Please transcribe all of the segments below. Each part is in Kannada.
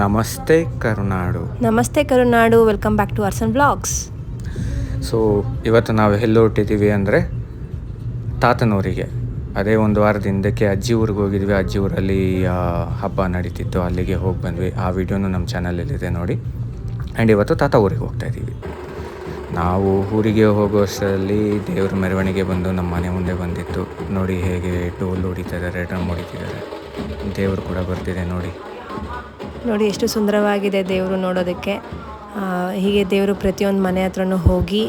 ನಮಸ್ತೆ ಕರುನಾಡು. ನಮಸ್ತೆ ಕರುನಾಡು welcome back to ಅರ್ಸನ್ blogs so ಇವತ್ತು ನಾವು ಎಲ್ಲಿ ಹೊರಟಿದ್ದೀವಿ ಅಂದರೆ ತಾತನೂರಿಗೆ. ಅದೇ ಒಂದು ವಾರದ ಹಿಂದಕ್ಕೆ ಅಜ್ಜಿ ಊರಿಗೆ ಹೋಗಿದ್ವಿ. ಅಜ್ಜಿ ಊರಲ್ಲಿ ಹಬ್ಬ ನಡೀತಿತ್ತು. ಅಲ್ಲಿಗೆ ಹೋಗಿ ಬಂದ್ವಿ. ಆ ವಿಡಿಯೋನು ನಮ್ಮ ಚಾನಲಲ್ಲಿದೆ ನೋಡಿ. ಆ್ಯಂಡ್ ಇವತ್ತು ತಾತ ಊರಿಗೆ ಹೋಗ್ತಾ ಇದ್ದೀವಿ. ನಾವು ಊರಿಗೆ ಹೋಗೋ ಅಷ್ಟರಲ್ಲಿ ದೇವ್ರ ಮೆರವಣಿಗೆ ಬಂದು ನಮ್ಮ ಮನೆ ಮುಂದೆ ಬಂದಿತ್ತು. ನೋಡಿ ಹೇಗೆ ಟೋಲ್ ಹೊಡಿತಿದ್ದಾರೆ ಡ್ರಮ್ ಹೊಡಿತಿದ್ದಾರೆ ದೇವರು ಕೂಡ ಬರ್ತಿದೆ ನೋಡಿ. ನೋಡಿ ಎಷ್ಟು ಸುಂದರವಾಗಿದೆ ದೇವರು ನೋಡೋದಕ್ಕೆ. ಹೀಗೆ ದೇವರು ಪ್ರತಿಯೊಂದು ಮನೆ ಹತ್ರನೂ ಹೋಗಿ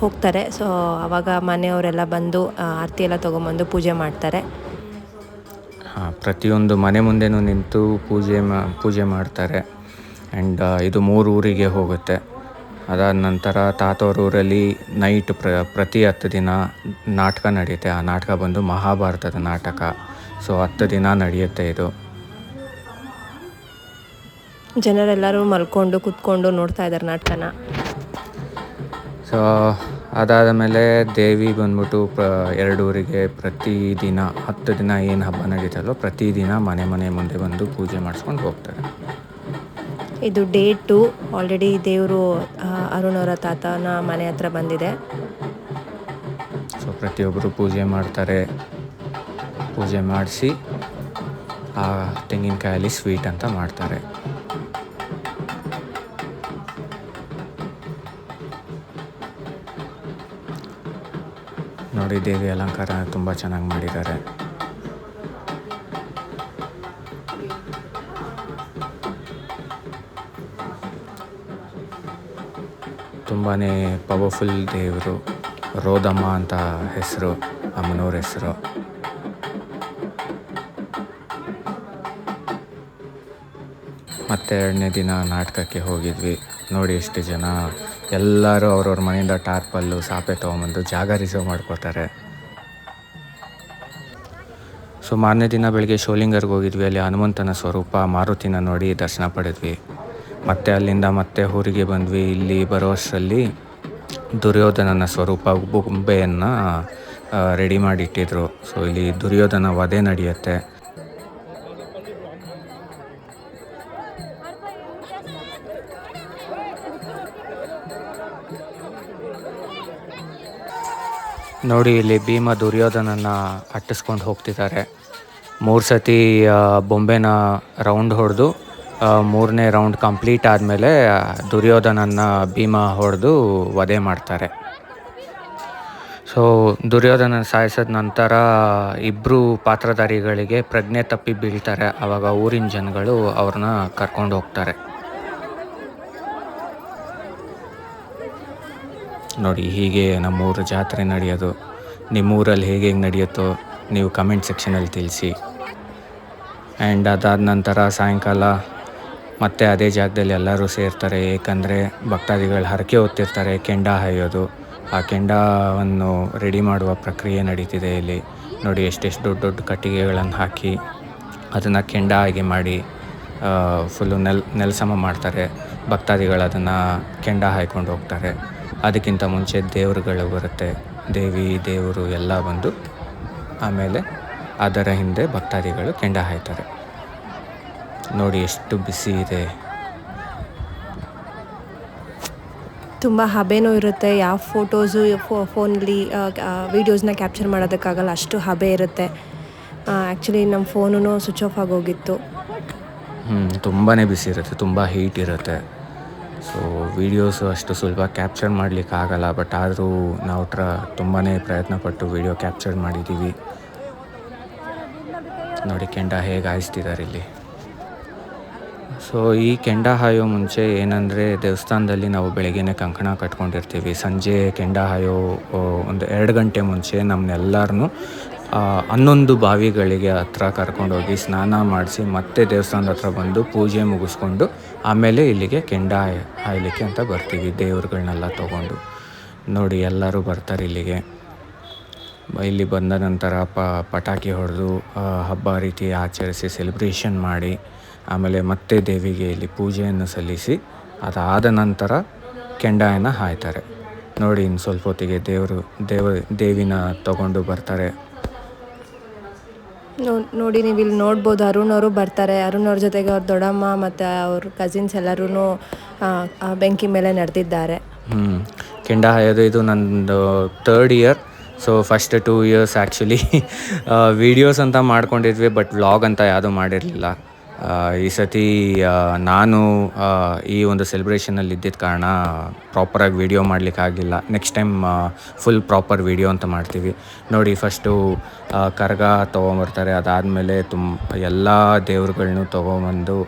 ಹೋಗ್ತಾರೆ. ಸೊ ಅವಾಗ ಮನೆಯವರೆಲ್ಲ ಬಂದು ಆರತಿ ಎಲ್ಲ ತೊಗೊಂಬಂದು ಪೂಜೆ ಮಾಡ್ತಾರೆ. ಪ್ರತಿಯೊಂದು ಮನೆ ಮುಂದೆನೂ ನಿಂತು ಪೂಜೆ ಮಾ, ಪೂಜೆ ಮಾಡ್ತಾರೆ. ಆ್ಯಂಡ್ ಇದು ಮೂರು ಊರಿಗೆ ಹೋಗುತ್ತೆ. ಅದಾದ ನಂತರ ತಾತವ್ರ ಊರಲ್ಲಿ ನೈಟ್ ಪ್ರ, ಪ್ರತಿ ಹತ್ತು ದಿನ ನಾಟಕ ನಡೆಯುತ್ತೆ ಆ ನಾಟಕ ಬಂದು ಮಹಾಭಾರತದ ನಾಟಕ. ಸೊ ಹತ್ತು ದಿನ ನಡೆಯುತ್ತೆ ಇದು. ಜನರೆಲ್ಲರೂ ಮಲ್ಕೊಂಡು ಕುತ್ಕೊಂಡು ನೋಡ್ತಾ ಇದ್ದಾರೆ ನಾಟಕನ. ಸೊ ಅದಾದ ಮೇಲೆ ದೇವಿ ಬಂದ್ಬಿಟ್ಟು ಪ್ರ ಎರಡು ಊರಿಗೆ ಪ್ರತಿದಿನ ಹತ್ತು ದಿನ ಏನು ಹಬ್ಬ ನಡೀತಲ್ಲೋ ಪ್ರತಿದಿನ ಮನೆ ಮನೆ ಮುಂದೆ ಬಂದು ಪೂಜೆ ಮಾಡಿಸ್ಕೊಂಡು ಹೋಗ್ತಾರೆ. ಇದು ಡೇ ಟು ಆಲ್ರೆಡಿ ದೇವರು ಅರುಣ್ ಅವರ ತಾತನ ಮನೆ ಹತ್ರ ಬಂದಿದೆ. ಸೊ ಪ್ರತಿಯೊಬ್ಬರು ಪೂಜೆ ಮಾಡ್ತಾರೆ. ಪೂಜೆ ಮಾಡಿಸಿ ಆ ತೆಂಗಿನಕಾಯಲ್ಲಿ ಸ್ವೀಟ್ ಅಂತ ಮಾಡ್ತಾರೆ. ನೋಡಿ ದೇವಿ ಅಲಂಕಾರ ತುಂಬ ಚೆನ್ನಾಗಿ ಮಾಡಿದ್ದಾರೆ. ತುಂಬಾ ಪವರ್ಫುಲ್ ದೇವರು ರೋದಮ್ಮ ಅಂತ ಹೆಸರು ಅಮ್ಮನವ್ರ ಹೆಸರು. ಮತ್ತೆ ಎರಡನೇ ದಿನ ನಾಟಕಕ್ಕೆ ಹೋಗಿದ್ವಿ. ನೋಡಿ ಎಷ್ಟು ಜನ. ಎಲ್ಲರೂ ಅವ್ರವ್ರ ಮನೆಯಿಂದ ಟಾರ್ಪಲ್ಲು, ಸಾಪೆ ತೊಗೊಂಬಂದು ಜಾಗ ರಿಸರ್ವ್ ಮಾಡ್ಕೋತಾರೆ ಸೊ ಮಾರನೇ ದಿನ ಬೆಳಿಗ್ಗೆ ಶೋಲಿಂಗರ್ಗೆ ಹೋಗಿದ್ವಿ. ಅಲ್ಲಿ ಹನುಮಂತನ ಸ್ವರೂಪ, ಮಾರುತಿನ ನೋಡಿ ದರ್ಶನ ಪಡೆದ್ವಿ. ಮತ್ತೆ ಅಲ್ಲಿಂದ ಮತ್ತೆ ಊರಿಗೆ ಬಂದ್ವಿ. ಇಲ್ಲಿ ಬರೋ ಅಷ್ಟರಲ್ಲಿ ದುರ್ಯೋಧನನ ಸ್ವರೂಪ ಬೊಂಬೆಯನ್ನು ರೆಡಿ ಮಾಡಿಟ್ಟಿದ್ರು. ಸೊ ಇಲ್ಲಿ ದುರ್ಯೋಧನ ವಧೆ ನಡೆಯುತ್ತೆ. ನೋಡಿ, ಇಲ್ಲಿ ಭೀಮ ದುರ್ಯೋಧನನ್ನು ಅಟ್ಟಿಸ್ಕೊಂಡು ಹೋಗ್ತಿದ್ದಾರೆ. ಮೂರು ಸತಿ ಬೊಂಬೆನ ರೌಂಡ್ ಹೊಡೆದು ಮೂರನೇ ರೌಂಡ್ ಕಂಪ್ಲೀಟ್ ಆದಮೇಲೆ ದುರ್ಯೋಧನನ್ನು ಭೀಮ ಹೊಡೆದು ವಧೆ ಮಾಡ್ತಾರೆ. ಸೊ, ದುರ್ಯೋಧನ ಸಾಯಿಸಿದ ನಂತರ ಇಬ್ಬರು ಪಾತ್ರಧಾರಿಗಳಿಗೆ ಪ್ರಜ್ಞೆ ತಪ್ಪಿ ಬೀಳ್ತಾರೆ. ಆವಾಗ ಊರಿನ ಜನಗಳು ಅವ್ರನ್ನ ಕರ್ಕೊಂಡು ಹೋಗ್ತಾರೆ. ನೋಡಿ ಹೀಗೆ ನಮ್ಮೂರ ಜಾತ್ರೆ ನಡೆಯೋದು, ನಿಮ್ಮೂರಲ್ಲಿ ಹೇಗೆ ಹೇಗೆ ನಡೆಯುತ್ತೋ ನೀವು ಕಮೆಂಟ್ ಸೆಕ್ಷನಲ್ಲಿ ತಿಳಿಸಿ. ಆ್ಯಂಡ್ ಅದಾದ ನಂತರ ಸಾಯಂಕಾಲ ಮತ್ತೆ ಅದೇ ಜಾಗದಲ್ಲಿ ಎಲ್ಲರೂ ಸೇರ್ತಾರೆ, ಏಕೆಂದರೆ ಭಕ್ತಾದಿಗಳು ಹರಕೆ ಹೊತ್ತಿರ್ತಾರೆ ಕೆಂಡ ಹಾಯೋದು. ಆ ಕೆಂಡವನ್ನು ರೆಡಿ ಮಾಡುವ ಪ್ರಕ್ರಿಯೆ ನಡೀತಿದೆ ಇಲ್ಲಿ. ನೋಡಿ ಎಷ್ಟೆಷ್ಟು ದೊಡ್ಡ ದೊಡ್ಡ ಕಟ್ಟಿಗೆಗಳನ್ನು ಹಾಕಿ ಅದನ್ನು ಕೆಂಡ ಆಗಿ ಮಾಡಿ ಫುಲ್ಲು ನೆಲ್ ನೆಲಸಮ ಮಾಡ್ತಾರೆ. ಭಕ್ತಾದಿಗಳು ಅದನ್ನು ಕೆಂಡ ಹಾಯ್ಕೊಂಡು ಹೋಗ್ತಾರೆ. ಅದಕ್ಕಿಂತ ಮುಂಚೆ ದೇವರುಗಳು ಬರುತ್ತೆ. ದೇವಿ ದೇವರು ಎಲ್ಲ ಬಂದು ಆಮೇಲೆ ಅದರ ಹಿಂದೆ ಭಕ್ತಾದಿಗಳು ಕೆಂಡ ಹಾಯ್ತಾರೆ. ನೋಡಿ ಎಷ್ಟು ಬಿಸಿ ಇದೆ. ತುಂಬ ಹಬೆನೂ ಇರುತ್ತೆ. ಯಾವ ಫೋಟೋಸು ಫೋನಲ್ಲಿ ವೀಡಿಯೋಸ್ನ ಕ್ಯಾಪ್ಚರ್ ಮಾಡೋದಕ್ಕಾಗಲ್ಲ ಅಷ್ಟು ಹಬೆ ಇರುತ್ತೆ. ಆ್ಯಕ್ಚುಲಿ ನಮ್ಮ ಫೋನು ಸ್ವಿಚ್ ಆಫ್ ಆಗೋಗಿತ್ತು. ಹ್ಞೂ ತುಂಬಾ ಬಿಸಿ ಇರುತ್ತೆ. ತುಂಬ ಹೀಟ್ ಇರುತ್ತೆ. ಸೊ ವೀಡಿಯೋಸು ಅಷ್ಟು ಸುಲಭ ಕ್ಯಾಪ್ಚರ್ ಮಾಡಲಿಕ್ಕೆ ಆಗಲ್ಲ ಬಟ್ ಆದರೂ ನಾವು ಟ್ರ ತುಂಬಾ ಪ್ರಯತ್ನಪಟ್ಟು ವೀಡಿಯೋ ಕ್ಯಾಪ್ಚರ್ ಮಾಡಿದ್ದೀವಿ ನೋಡಿ, ಕೆಂಡ ಹೇಗೆ ಹಾಯಿಸ್ತಿದ್ದಾರೆ ಇಲ್ಲಿ. ಸೊ ಈ ಕೆಂಡ ಹಾಯೋ ಮುಂಚೆ ಏನಂದರೆ, ದೇವಸ್ಥಾನದಲ್ಲಿ ನಾವು ಬೆಳಗ್ಗೆನೇ ಕಂಕಣ ಕಟ್ಕೊಂಡಿರ್ತೀವಿ. ಸಂಜೆ ಕೆಂಡ ಹಾಯೋ ಒಂದು ಎರಡು ಗಂಟೆ ಮುಂಚೆ ನಮ್ಮನ್ನೆಲ್ಲರನ್ನೂ ಹನ್ನೊಂದು ಬಾವಿಗಳಿಗೆ ಹತ್ರ ಕರ್ಕೊಂಡೋಗಿ ಸ್ನಾನ ಮಾಡಿಸಿ ಮತ್ತೆ ದೇವಸ್ಥಾನದ ಹತ್ರ ಬಂದು ಪೂಜೆ ಮುಗಿಸ್ಕೊಂಡು ಆಮೇಲೆ ಇಲ್ಲಿಗೆ ಕೆಂಡ ಹಾಯ್- ಹಾಯ್ಲಿಕ್ಕೆ ಅಂತ ಬರ್ತೀವಿ. ದೇವ್ರುಗಳನ್ನೆಲ್ಲ ತೊಗೊಂಡು. ನೋಡಿ, ಎಲ್ಲರೂ ಬರ್ತಾರೆ ಇಲ್ಲಿಗೆ. ಇಲ್ಲಿ ಬಂದ ನಂತರ ಪ, ಪಟಾಕಿ ಹೊಡೆದು ಹಬ್ಬ ರೀತಿ ಆಚರಿಸಿ ಸೆಲೆಬ್ರೇಷನ್ ಮಾಡಿ, ಆಮೇಲೆ ಮತ್ತೆ ದೇವಿಗೆ ಇಲ್ಲಿ ಪೂಜೆಯನ್ನು ಸಲ್ಲಿಸಿ, ಅದಾದ ನಂತರ ಕೆಂಡಾಯನ ಹಾಯ್ತಾರೆ. ನೋಡಿ, ಇನ್ನು ಸ್ವಲ್ಪ ಹೊತ್ತಿಗೆ ದೇವರು, ದೇವ, ದೇವಿನ ತಗೊಂಡು ಬರ್ತಾರೆ. ನೋಡಿ ನೀವು ಇಲ್ಲಿ ನೋಡ್ಬೋದು. ಅರುಣ್ ಅವರು ಬರ್ತಾರೆ. ಅರುಣ್ ಅವ್ರ ಜೊತೆಗೆ ಅವ್ರ ದೊಡ್ಡಮ್ಮ ಮತ್ತು ಅವ್ರ ಕಸಿನ್ಸ್ ಎಲ್ಲರೂ ಬೆಂಕಿ ಮೇಲೆ ನಡೆದಿದ್ದಾರೆ. ಹ್ಞೂ ಕೆಂಡ ಹಾಯೋದು ಇದು ನಂದು third year so first two years actually videos ಅಂತ ಮಾಡ್ಕೊಂಡಿದ್ವಿ ಬಟ್ ವ್ಲಾಗ್ ಅಂತ ಯಾವುದೂ ಮಾಡಿರಲಿಲ್ಲ. ಈ ಸತಿ ನಾನು ಈ ಒಂದು ಸೆಲೆಬ್ರೇಷನಲ್ಲಿ ಇದ್ದಿದ್ದ ಕಾರಣ ಪ್ರಾಪರಾಗಿ video ಮಾಡಲಿಕ್ಕಾಗಿಲ್ಲ next time full proper video ಅಂತ ಮಾಡ್ತೀವಿ. ನೋಡಿ ಫಸ್ಟು ಕರ್ಗ ತೊಗೊಂಬರ್ತಾರೆ. ಅದಾದಮೇಲೆ ತುಂಬ ಎಲ್ಲ ದೇವ್ರುಗಳ್ನೂ ತೊಗೊಂಬಂದು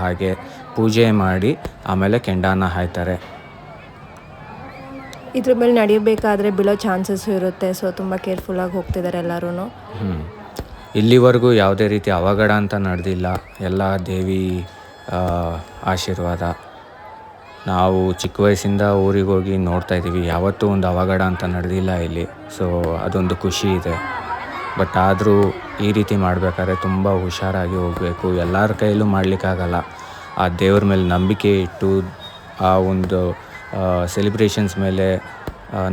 ಹಾಗೆ ಪೂಜೆ ಮಾಡಿ ಆಮೇಲೆ ಕೆಂಡಾನ ಹಾಯ್ತಾರೆ. ಇದ್ರ ಮೇಲೆ ನಡೆಯಬೇಕಾದ್ರೆ ಬೀಳೋ ಚಾನ್ಸಸ್ ಇರುತ್ತೆ. ಸೊ ತುಂಬ ಕೇರ್ಫುಲ್ಲಾಗಿ ಹೋಗ್ತಿದ್ದಾರೆ ಎಲ್ಲರೂ. ಇಲ್ಲಿವರೆಗೂ ಯಾವುದೇ ರೀತಿ ಅವಘಡ ಅಂತ ನಡೆದಿಲ್ಲ. ಎಲ್ಲ ದೇವಿ ಆಶೀರ್ವಾದ. ನಾವು ಚಿಕ್ಕ ವಯಸ್ಸಿಂದ ಊರಿಗೆ ಹೋಗಿ ನೋಡ್ತಾ ಇದ್ದೀವಿ. ಯಾವತ್ತೂ ಒಂದು ಅವಘಡ ಅಂತ ನಡೆದಿಲ್ಲ ಇಲ್ಲಿ. ಸೊ ಅದೊಂದು ಖುಷಿ ಇದೆ. ಬಟ್ ಆದರೂ ಈ ರೀತಿ ಮಾಡಬೇಕಾದ್ರೆ ತುಂಬ ಹುಷಾರಾಗಿ ಹೋಗಬೇಕು. ಎಲ್ಲರ ಕೈಯಲ್ಲೂ ಮಾಡಲಿಕ್ಕಾಗಲ್ಲ. ಆ ದೇವ್ರ ಮೇಲೆ ನಂಬಿಕೆ ಇಟ್ಟು, ಆ ಒಂದು ಸೆಲೆಬ್ರೇಷನ್ಸ್ ಮೇಲೆ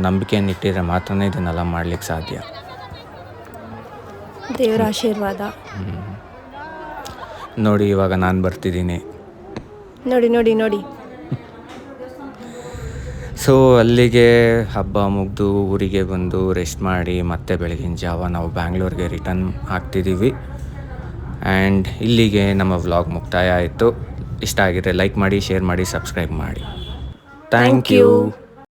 ನಂಬಿಕೆಯನ್ನು ಇಟ್ಟಿದ್ರೆ ಮಾತ್ರನೇ ಇದನ್ನೆಲ್ಲ ಮಾಡ್ಲಿಕ್ಕೆ ಸಾಧ್ಯ. ದೇವರ ಆಶೀರ್ವಾದ. ನೋಡಿ ಇವಾಗ ನಾನು ಬರ್ತಿದ್ದೀನಿ. ನೋಡಿ ನೋಡಿ ನೋಡಿ. ಸೊ ಅಲ್ಲಿಗೆ ಹಬ್ಬ ಮುಗಿದು ಊರಿಗೆ ಬಂದು ರೆಸ್ಟ್ ಮಾಡಿ ಮತ್ತೆ ಬೆಳಗಿನ ಜಾವ ನಾವು ಬ್ಯಾಂಗ್ಳೂರಿಗೆ ರಿಟರ್ನ್ ಆಗ್ತಿದ್ದೀವಿ ಆ್ಯಂಡ್ ಇಲ್ಲಿಗೆ ನಮ್ಮ ವ್ಲಾಗ್ ಮುಕ್ತಾಯ ಆಯಿತು. ಇಷ್ಟ ಆಗಿದ್ರೆ ಲೈಕ್ ಮಾಡಿ ಶೇರ್ ಮಾಡಿ ಸಬ್ಸ್ಕ್ರೈಬ್ ಮಾಡಿ. Thank you